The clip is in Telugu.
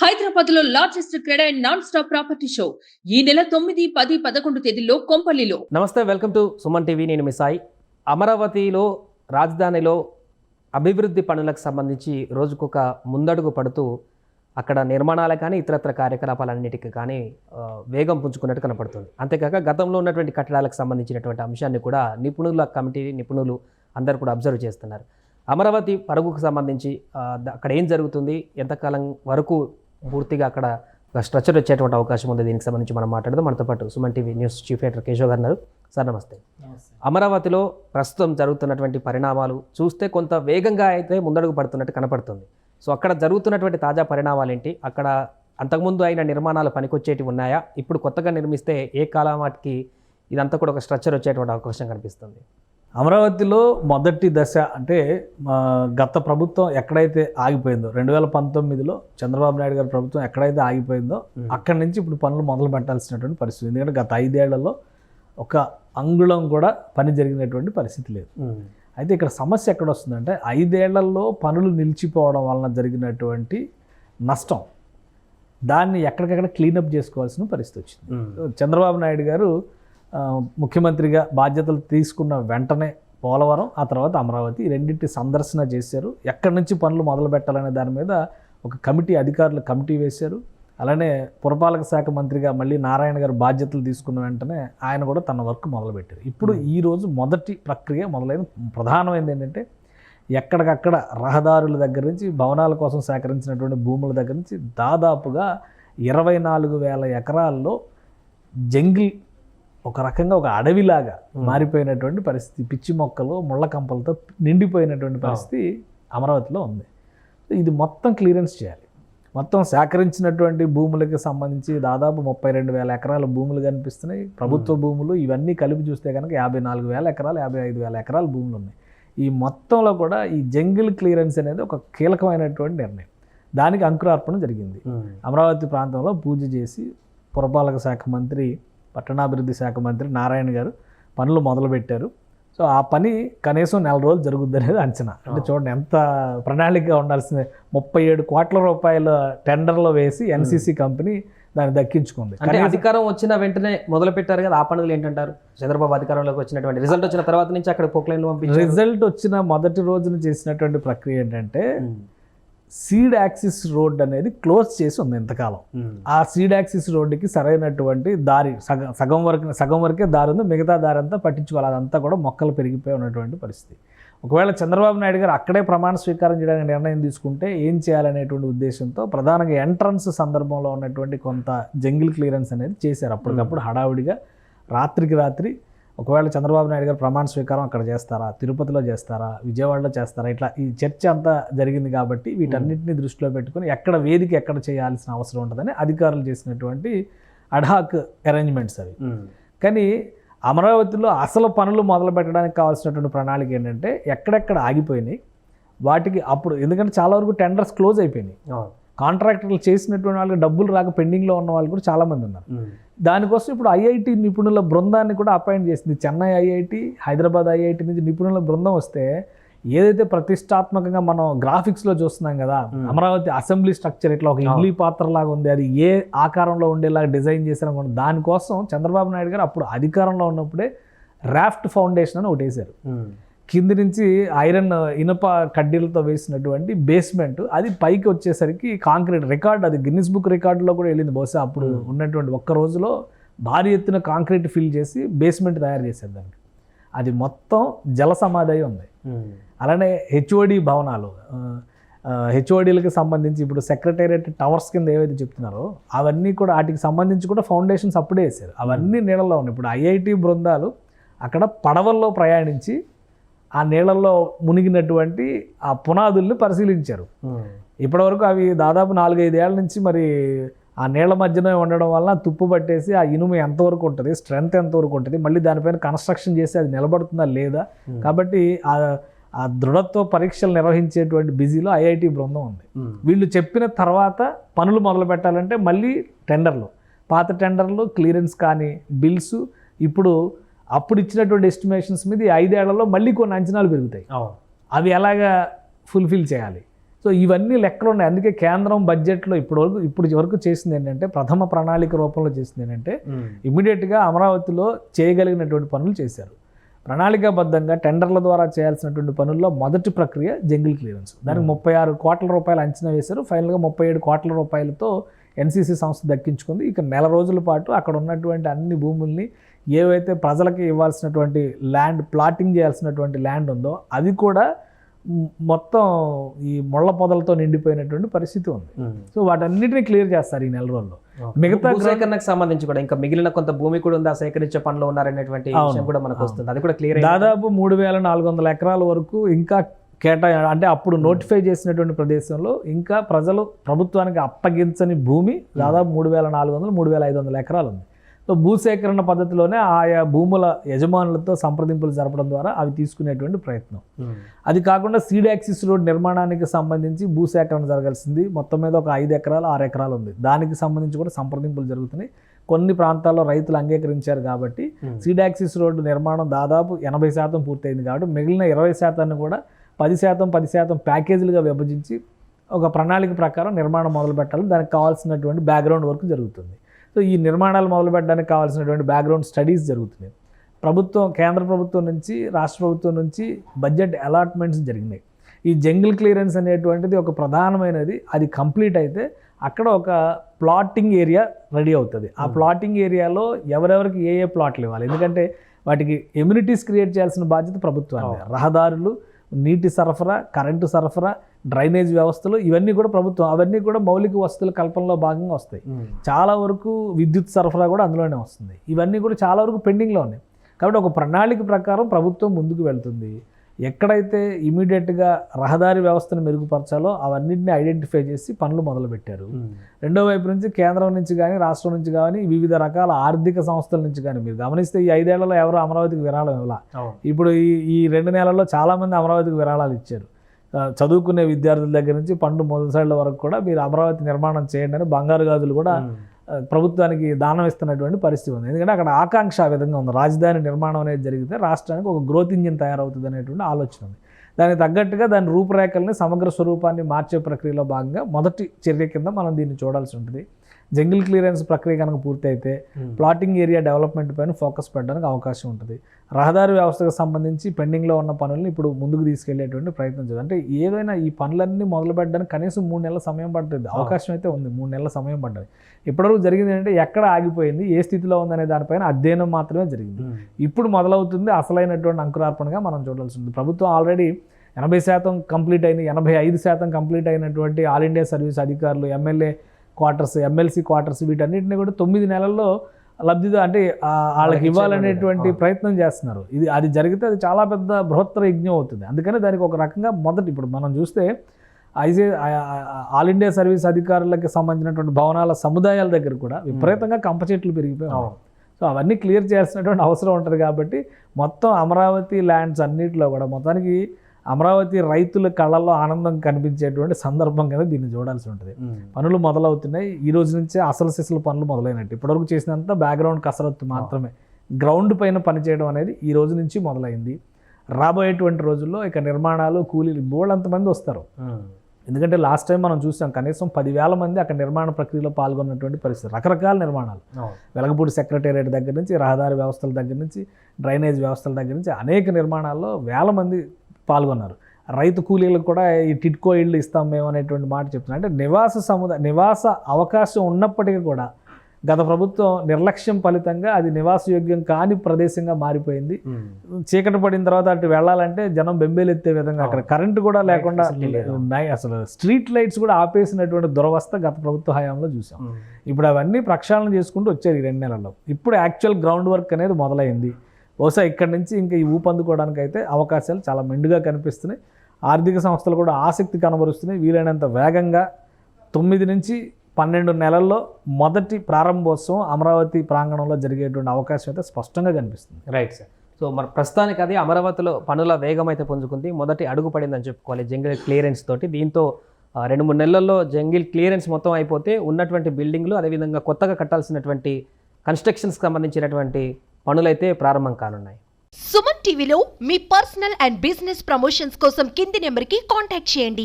హైదరాబాద్లో largest cred and non stop property show. ఈ నెల తొమ్మిది పది పదకొండు తేదీల్లో కొంపల్లిలో. నమస్తే వెల్కమ్ టు సుమన్ టీవీ. నేను మీ సాయి. అమరావతిలో రాజధానిలో అభివృద్ధి పనులకు సంబంధించి రోజుకొక ముందడుగు పడుతూ అక్కడ నిర్మాణాలు కానీ ఇతరత్ర కార్యకలాపాలన్నిటికీ కానీ వేగం పుంజుకున్నట్టు కనపడుతుంది. అంతేకాక గతంలో ఉన్నటువంటి కట్టడాలకు సంబంధించినటువంటి అంశాన్ని కూడా నిపుణుల కమిటీ నిపుణులు అందరూ కూడా అబ్జర్వ్ చేస్తున్నారు. అమరావతి పరుగుకు సంబంధించి అక్కడ ఏం జరుగుతుంది? ఎంతకాలం వరకు పూర్తిగా అక్కడ ఒక స్ట్రక్చర్ వచ్చేటువంటి అవకాశం ఉంది. దీనికి సంబంధించి మనం మాట్లాడదాం. మనతో పాటు Suman TV news chief editor Keshav గారు సార్ నమస్తే. అమరావతిలో ప్రస్తుతం జరుగుతున్నటువంటి పరిణామాలు చూస్తే కొంత వేగంగా అయితే ముందడుగు పడుతున్నట్టు కనపడుతుంది. సో అక్కడ జరుగుతున్నటువంటి తాజా పరిణామాలు ఏంటి అక్కడ అంతకుముందు అయిన నిర్మాణాలు పనికొచ్చేటివి ఉన్నాయా? ఇప్పుడు కొత్తగా నిర్మిస్తే ఏ కాలం వాటికి ఇదంతా కూడా ఒక స్ట్రక్చర్ వచ్చేటువంటి అవకాశం కనిపిస్తుంది. అమరావతిలో మొదటి దశ అంటే గత ప్రభుత్వం ఎక్కడైతే ఆగిపోయిందో రెండు వేల పంతొమ్మిదిలో చంద్రబాబు నాయుడు గారి ప్రభుత్వం ఎక్కడైతే ఆగిపోయిందో అక్కడి నుంచి ఇప్పుడు పనులు మొదలు పెట్టాల్సినటువంటి పరిస్థితి ఎందుకంటే గత ఐదేళ్ళలో ఒక అంగుళం కూడా పని జరిగినటువంటి పరిస్థితి లేదు. అయితే ఇక్కడ సమస్య ఎక్కడ వస్తుందంటే ఐదేళ్ళలో పనులు నిలిచిపోవడం వలన జరిగినటువంటి నష్టం దాన్ని ఎక్కడికక్కడ క్లీనప్ చేసుకోవాల్సిన పరిస్థితి వచ్చింది. చంద్రబాబు నాయుడు గారు ముఖ్యమంత్రిగా బాధ్యతలు తీసుకున్న వెంటనే పోలవరం ఆ తర్వాత అమరావతి రెండింటి సందర్శన చేశారు. ఎక్కడి నుంచి పనులు మొదలు పెట్టాలనే దాని మీద ఒక కమిటీ అధికారులు కమిటీ వేశారు. అలానే పురపాలక శాఖ మంత్రిగా మళ్ళీ నారాయణ గారు బాధ్యతలు తీసుకున్న వెంటనే ఆయన కూడా తన వర్క్ మొదలుపెట్టారు. ఇప్పుడు ఈ రోజు మొదటి ప్రక్రియ మొదలైన ప్రధానమైనది ఏంటంటే ఎక్కడికక్కడ రహదారుల దగ్గర నుంచి భవనాల కోసం సేకరించినటువంటి భూముల దగ్గర నుంచి దాదాపుగా ఇరవై నాలుగు వేల ఎకరాల్లో జంగిల్ ఒక రకంగా ఒక అడవిలాగా మారిపోయినటువంటి పరిస్థితి పిచ్చి మొక్కలు ముళ్ళ కంపలతో నిండిపోయినటువంటి పరిస్థితి అమరావతిలో ఉంది. ఇది మొత్తం క్లియరెన్స్ చేయాలి. మొత్తం సేకరించినటువంటి భూములకి సంబంధించి దాదాపు ముప్పై రెండు వేల ఎకరాల భూములు కనిపిస్తున్నాయి. ప్రభుత్వ భూములు ఇవన్నీ కలిపి చూస్తే కనుక యాభై నాలుగు వేల ఎకరాలు యాభై ఐదు వేల ఎకరాల భూములు ఉన్నాయి. ఈ మొత్తంలో కూడా ఈ జంగిల్ క్లియరెన్స్ అనేది ఒక కీలకమైనటువంటి నిర్ణయం. దానికి అంకురార్పణ జరిగింది. అమరావతి ప్రాంతంలో పూజ చేసి పురపాలక శాఖ మంత్రి పట్టణాభివృద్ధి శాఖ మంత్రి నారాయణ గారు పనులు మొదలుపెట్టారు. సో ఆ పని కనీసం నెల రోజులు జరుగుద్ది అనేది అంచనా. అంటే చూడండి ఎంత ప్రణాళికగా ఉండాల్సిందే. ముప్పై ఏడు కోట్ల రూపాయల టెండర్లో వేసి ఎన్సీసీ కంపెనీ దాన్ని దక్కించుకుంది. అంటే అధికారం వచ్చిన వెంటనే మొదలు పెట్టారు కదా ఆ పనులు ఏంటంటారు? చంద్రబాబు అధికారంలోకి వచ్చినటువంటి రిజల్ట్ వచ్చిన తర్వాత నుంచి అక్కడ పోక్లైన్ పంపించారు. రిజల్ట్ వచ్చిన మొదటి రోజున చేసినటువంటి ప్రక్రియ ఏంటంటే సీడ్ యాక్సిస్ రోడ్ అనేది క్లోజ్ చేసి ఉంది ఇంతకాలం. ఆ సీడ్ యాక్సిస్ రోడ్డుకి సరైనటువంటి దారి సగం సగం వరకు సగం వరకే దారి ఉంది. మిగతా దారి అంతా పట్టించుకోవాలి. అదంతా కూడా మొక్కలు పెరిగిపోయి ఉన్నటువంటి పరిస్థితి. ఒకవేళ చంద్రబాబు నాయుడు గారు అక్కడే ప్రమాణ స్వీకారం చేయడానికి నిర్ణయం తీసుకుంటే ఏం చేయాలనేటువంటి ఉద్దేశంతో ప్రధానంగా ఎంట్రన్స్ సందర్భంలో ఉన్నటువంటి కొంత జంగిల్ క్లియరెన్స్ అనేది చేశారు. అప్పటికప్పుడు హడావుడిగా రాత్రికి రాత్రి ఒకవేళ చంద్రబాబు నాయుడు గారు ప్రమాణ స్వీకారం అక్కడ చేస్తారా? తిరుపతిలో చేస్తారా? విజయవాడలో చేస్తారా? ఇట్లా ఈ చర్చ అంతా జరిగింది కాబట్టి వీటన్నిటిని దృష్టిలో పెట్టుకుని ఎక్కడ వేదిక ఎక్కడ చేయాల్సిన అవసరం ఉంటుందని అధికారులు చేసినటువంటి అడాక్ అరేంజ్మెంట్స్ అవి. కానీ అమరావతిలో అసలు పనులు మొదలు పెట్టడానికి కావాల్సినటువంటి ప్రణాళిక ఏంటంటే ఎక్కడెక్కడ ఆగిపోయినాయి వాటికి అప్పుడు ఎందుకంటే చాలా వరకు టెండర్స్ క్లోజ్ అయిపోయినాయి. కాంట్రాక్టర్లు చేసినటువంటి వాళ్ళకి డబ్బులు రాక పెండింగ్లో ఉన్న వాళ్ళు కూడా చాలామంది ఉన్నారు. దానికోసం ఇప్పుడు ఐఐటి నిపుణుల బృందాన్ని కూడా అపాయింట్ చేసింది. చెన్నై ఐఐటి హైదరాబాద్ ఐఐటి నుంచి నిపుణుల బృందం వస్తే ఏదైతే ప్రతిష్టాత్మకంగా మనం గ్రాఫిక్స్లో చూస్తున్నాం కదా అమరావతి అసెంబ్లీ స్ట్రక్చర్ ఇట్లా ఒక ఇడ్లీ పాత్ర లాగా ఉంది. అది ఏ ఆకారంలో ఉండేలాగా డిజైన్ చేశారు అనుకోండి దానికోసం చంద్రబాబు నాయుడు గారు అప్పుడు అధికారంలో ఉన్నప్పుడే రాఫ్ట్ ఫౌండేషన్ అని ఒకటి వేశారు. కింది నుంచి ఐరన్ ఇనుప కడ్డీలతో వేసినటువంటి బేస్మెంట్ అది పైకి వచ్చేసరికి కాంక్రీట్ రికార్డ్ అది గిన్నిస్ బుక్ రికార్డులో కూడా వెళ్ళింది. బహుశా అప్పుడు ఉన్నటువంటి ఒక్క రోజులో భారీ ఎత్తున కాంక్రీట్ ఫిల్ చేసి బేస్మెంట్ తయారు చేశారు దానికి. అది మొత్తం జల సమాధి ఉంది. అలానే హెచ్ఓడి భవనాలు. హెచ్ఓడీలకు సంబంధించి ఇప్పుడు సెక్రటేరియట్ టవర్స్ కింద ఏవైతే చెప్తున్నారో అవన్నీ కూడా వాటికి సంబంధించి కూడా ఫౌండేషన్స్ అప్పుడే వేశారు. అవన్నీ నీళ్ళలో ఉన్నాయి. ఇప్పుడు ఐఐటి బృందాలు అక్కడ పడవల్లో ప్రయాణించి ఆ నీళ్ళల్లో మునిగినటువంటి ఆ పునాదుల్ని పరిశీలించారు. ఇప్పటివరకు అవి దాదాపు నాలుగైదేళ్ళ నుంచి మరి ఆ నీళ్ళ మధ్యనే ఉండడం వల్ల తుప్పు పట్టేసి ఆ ఇనుము ఎంతవరకు ఉంటుంది స్ట్రెంగ్త్ ఎంతవరకు ఉంటుంది మళ్ళీ దానిపైన కన్స్ట్రక్షన్ చేసి అది నిలబడుతుందా లేదా? కాబట్టి ఆ ఆ దృఢత్వ పరీక్షలు నిర్వహించేటువంటి బిజీలో ఐఐటి బృందం ఉంది. వీళ్ళు చెప్పిన తర్వాత పనులు మొదలు పెట్టాలంటే మళ్ళీ టెండర్లు. పాత టెండర్లు క్లియరెన్స్ కానీ బిల్స్. ఇప్పుడు అప్పుడు ఇచ్చినటువంటి ఎస్టిమేషన్స్ మీద ఈ ఐదేళ్ళలో మళ్ళీ కొన్ని అంచనాలు పెరుగుతాయి. అవి ఎలాగా ఫుల్ఫిల్ చేయాలి? సో ఇవన్నీ లెక్కలు ఉన్నాయి అందుకే కేంద్రం బడ్జెట్లో ఇప్పటి వరకు ఇప్పుడు వరకు చేసింది ఏంటంటే ప్రథమ ప్రణాళిక రూపంలో చేసింది ఏంటంటే ఇమీడియట్గా అమరావతిలో చేయగలిగినటువంటి పనులు చేశారు. ప్రణాళికాబద్ధంగా టెండర్ల ద్వారా చేయాల్సినటువంటి పనుల్లో మొదటి ప్రక్రియ జంగిల్ క్లియరెన్స్. దానికి ముప్పై ఆరు కోట్ల రూపాయలు అంచనా వేశారు. ఫైనల్గా ముప్పై ఏడు కోట్ల రూపాయలతో ఎన్సీసీ సంస్థ దక్కించుకుంది. ఇక నెల రోజుల పాటు అక్కడ ఉన్నటువంటి అన్ని భూముల్ని ఏవైతే ప్రజలకి ఇవ్వాల్సినటువంటి ల్యాండ్ ప్లాటింగ్ చేయాల్సినటువంటి ల్యాండ్ ఉందో అది కూడా మొత్తం ఈ ముళ్ళ పొదలతో నిండిపోయినటువంటి పరిస్థితి ఉంది. సో వాటన్నిటిని క్లియర్ చేస్తారు ఈ నెల రోజుల్లో. మిగతా సేకరణకు సంబంధించి కూడా ఇంకా మిగిలిన కొంత భూమి కూడా ఉంది? ఆ సేకరించే పనిలో ఉన్నారనేటువంటి విషయం కూడా మనకు. వస్తుంది. అది కూడా క్లియర్ దాదాపు మూడు వేల నాలుగు వందల ఎకరాల వరకు ఇంకా కేటాయి అంటే అప్పుడు నోటిఫై చేసినటువంటి ప్రదేశంలో ఇంకా ప్రజలు ప్రభుత్వానికి అప్పగించని భూమి దాదాపు మూడు వేల నాలుగు వందలు మూడు వేల ఐదు వందల ఎకరాలు ఉంది సో భూసేకరణ పద్ధతిలోనే ఆయా భూముల యజమానులతో సంప్రదింపులు జరపడం ద్వారా అవి తీసుకునేటువంటి ప్రయత్నం. అది కాకుండా సీడ్ యాక్సిస్ రోడ్ నిర్మాణానికి సంబంధించి భూసేకరణ జరగాల్సింది. మొత్తం మీద ఒక ఐదు ఎకరాలు ఆరు ఎకరాలు ఉంది దానికి సంబంధించి కూడా సంప్రదింపులు జరుగుతున్నాయి. కొన్ని ప్రాంతాల్లో రైతులు అంగీకరించారు కాబట్టి సీడ్ యాక్సిస్ రోడ్డు నిర్మాణం దాదాపు ఎనభై శాతం పూర్తయింది కాబట్టి మిగిలిన ఇరవై శాతాన్ని కూడా పది శాతం పది శాతం ప్యాకేజీలుగా విభజించి ఒక ప్రణాళిక ప్రకారం నిర్మాణం మొదలు పెట్టాలి. దానికి కావాల్సినటువంటి బ్యాక్గ్రౌండ్ వర్క్ జరుగుతుంది. సో ఈ నిర్మాణాలు మొదలు పెట్టడానికి కావాల్సినటువంటి బ్యాక్గ్రౌండ్ స్టడీస్ జరుగుతున్నాయి. ప్రభుత్వం కేంద్ర ప్రభుత్వం నుంచి రాష్ట్ర ప్రభుత్వం నుంచి బడ్జెట్ అలాట్మెంట్స్ జరిగినాయి. ఈ జంగిల్ క్లియరెన్స్ అనేటువంటిది ఒక ప్రధానమైనది. అది కంప్లీట్ అయితే అక్కడ ఒక ప్లాటింగ్ ఏరియా రెడీ అవుతుంది. ఆ ప్లాటింగ్ ఏరియాలో ఎవరెవరికి ఏ ఏ ప్లాట్లు ఇవ్వాలి ఎందుకంటే వాటికి ఎమ్యూనిటీస్ క్రియేట్ చేయాల్సిన బాధ్యత ప్రభుత్వాన్ని రహదారులు నీటి సరఫరా కరెంటు సరఫరా డ్రైనేజ్ వ్యవస్థలు ఇవన్నీ కూడా ప్రభుత్వం అవన్నీ కూడా మౌలిక వసతుల కల్పనలో భాగంగా వస్తాయి. చాలా వరకు విద్యుత్ సరఫరా కూడా అందులోనే వస్తుంది. ఇవన్నీ కూడా చాలా వరకు పెండింగ్లో ఉన్నాయి. కాబట్టి ఒక ప్రణాళిక ప్రకారం ప్రభుత్వం ముందుకు వెళ్తుంది. ఎక్కడైతే ఇమీడియట్గా రహదారి వ్యవస్థను మెరుగుపరచాలో అవన్నింటినీ ఐడెంటిఫై చేసి పనులు మొదలుపెట్టారు. రెండో వైపు నుంచి కేంద్రం నుంచి కానీ రాష్ట్రం నుంచి కానీ వివిధ రకాల ఆర్థిక సంస్థల నుంచి కానీ మీరు గమనిస్తే ఈ ఐదేళ్ళలో ఎవరు అమరావతికి విరాళం ఇవ్వాల. ఇప్పుడు ఈ ఈ రెండు నెలల్లో చాలామంది అమరావతికి విరాళాలు ఇచ్చారు. చదువుకునే విద్యార్థుల దగ్గర నుంచి పండు మొదటిసార్ల వరకు కూడా మీరు అమరావతి నిర్మాణం చేయండి అని బంగారు గాజులు కూడా ప్రభుత్వానికి దానం ఇస్తున్నటువంటి పరిస్థితి ఉంది. ఎందుకంటే అక్కడ ఆకాంక్ష ఆ విధంగా ఉంది. రాజధాని నిర్మాణం అనేది జరిగితే రాష్ట్రానికి ఒక గ్రోత్ ఇంజిన్ తయారవుతుంది అనేటువంటి ఆలోచన ఉంది. దానికి తగ్గట్టుగా దాని రూపురేఖల్ని సమగ్ర స్వరూపాన్ని మార్చే ప్రక్రియలో భాగంగా మొదటి చర్య కింద మనం దీన్ని చూడాల్సి ఉంటుంది. జంగిల్ క్లియరెన్స్ ప్రక్రియ కనుక పూర్తయితే ప్లాటింగ్ ఏరియా డెవలప్మెంట్ పైన ఫోకస్ పెట్టడానికి అవకాశం ఉంటుంది. రహదారి వ్యవస్థకు సంబంధించి పెండింగ్లో ఉన్న పనులను ఇప్పుడు ముందుకు తీసుకెళ్ళేటువంటి ప్రయత్నం చేయాలి అంటే ఏదైనా ఈ పనులన్నీ మొదలు పెట్టడానికి కనీసం మూడు నెలల సమయం పడుతుంది. అవకాశం అయితే ఉంది. మూడు నెలల సమయం పడ్డది. ఇప్పటివరకు జరిగింది ఏంటంటే ఎక్కడ ఆగిపోయింది ఏ స్థితిలో ఉందనే దానిపైన అధ్యయనం మాత్రమే జరిగింది. ఇప్పుడు మొదలవుతుంది అసలైనటువంటి అంకురార్పణగా మనం చూడాల్సి ఉంది ప్రభుత్వం ఆల్రెడీ ఎనభై శాతం కంప్లీట్ అయిన ఎనభై ఐదు శాతం కంప్లీట్ అయినటువంటి ఆల్ ఇండియా సర్వీస్ అధికారులు ఎమ్మెల్యే క్వార్టర్స్ ఎమ్మెల్సీ క్వార్టర్స్ వీటన్నిటిని కూడా తొమ్మిది నెలల్లో లబ్ధిదా అంటే వాళ్ళకి ఇవ్వాలనేటువంటి ప్రయత్నం చేస్తున్నారు. ఇది అది జరిగితే అది చాలా పెద్ద బృహత్తర యజ్ఞం అవుతుంది. అందుకని దానికి ఒక రకంగా మొదటి ఇప్పుడు మనం చూస్తే ఐసీ ఆల్ ఇండియా సర్వీస్ అధికారులకి సంబంధించినటువంటి భవనాల సముదాయాల దగ్గర కూడా విపరీతంగా కంప చెట్లు పెరిగిపోయి. సో అవన్నీ క్లియర్ చేయాల్సినటువంటి అవసరం ఉంటుంది కాబట్టి మొత్తం అమరావతి ల్యాండ్స్ అన్నిటిలో కూడా మొత్తానికి అమరావతి రైతుల కళ్ళల్లో ఆనందం కనిపించేటువంటి సందర్భం కింద దీన్ని చూడాల్సి ఉంటుంది. పనులు మొదలవుతున్నాయి. ఈ రోజు నుంచే అసలు సిసలు పనులు మొదలైనట్టు. ఇప్పటివరకు చేసినంత బ్యాక్గ్రౌండ్ కసరత్తు మాత్రమే. గ్రౌండ్ పైన పనిచేయడం అనేది ఈ రోజు నుంచి మొదలైంది. రాబోయేటువంటి రోజుల్లో ఇక నిర్మాణాలు కూలీలు బోళ్ళంతమంది వస్తారు. ఎందుకంటే లాస్ట్ టైం మనం చూసాం కనీసం పదివేల మంది అక్కడ నిర్మాణ ప్రక్రియలో పాల్గొన్నటువంటి పరిస్థితి. రకరకాల నిర్మాణాలు. వెలగపూడి సెక్రటేరియట్ దగ్గర నుంచి రహదారి వ్యవస్థల దగ్గర నుంచి డ్రైనేజ్ వ్యవస్థల దగ్గర నుంచి అనేక నిర్మాణాల్లో వేల మంది పాల్గొన్నారు. రైతు కూలీలకు కూడా ఈ టిట్కో ఇళ్ళు ఇస్తాం మేము అనేటువంటి మాట చెప్తున్నారు. అంటే నివాస సముదాయ నివాస అవకాశం ఉన్నప్పటికీ కూడా గత ప్రభుత్వం నిర్లక్ష్యం ఫలితంగా అది నివాసయోగ్యం కాని ప్రదేశంగా మారిపోయింది. చీకటి పడిన తర్వాత అటు వెళ్ళాలంటే జనం బెంబేలెత్తే విధంగా అక్కడ కరెంటు కూడా లేకుండా అసలు స్ట్రీట్ లైట్స్ కూడా ఆపేసినటువంటి దురవస్థ గత ప్రభుత్వ హయాంలో చూసాం. ఇప్పుడు అవన్నీ ప్రక్షాళన చేసుకుంటూ వచ్చారు ఈ రెండు నెలల్లో. ఇప్పుడు యాక్చువల్ గ్రౌండ్ వర్క్ అనేది మొదలైంది. బహుశా ఇక్కడి నుంచి ఇంకా ఈ ఊపందుకోవడానికి అయితే అవకాశాలు చాలా మెండుగా కనిపిస్తున్నాయి. ఆర్థిక సంస్థలు కూడా ఆసక్తి కనబరుస్తున్నాయి. వీలైనంత వేగంగా తొమ్మిది నుంచి పన్నెండు నెలల్లో మొదటి ప్రారంభోత్సవం అమరావతి ప్రాంగణంలో జరిగేటువంటి అవకాశం అయితే స్పష్టంగా కనిపిస్తుంది. Right sir. సో మరి ప్రస్తుతానికి అది అమరావతిలో పనుల వేగం అయితే పుంజుకుంది. మొదటి అడుగు పడిందని చెప్పుకోవాలి జంగిల్ క్లియరెన్స్ తోటి. దీంతో రెండు మూడు నెలల్లో జంగిల్ క్లియరెన్స్ మొత్తం అయిపోతే ఉన్నటువంటి బిల్డింగ్లు అదేవిధంగా కొత్తగా కట్టాల్సినటువంటి కన్స్ట్రక్షన్స్కి సంబంధించినటువంటి పనులైతే ప్రారంభం కానున్నాయి. సుమన్ టీవీలో మీ పర్సనల్ అండ్ బిజినెస్ ప్రమోషన్స్ కోసం కింది నెంబర్కి కాంటాక్ట్ చేయండి.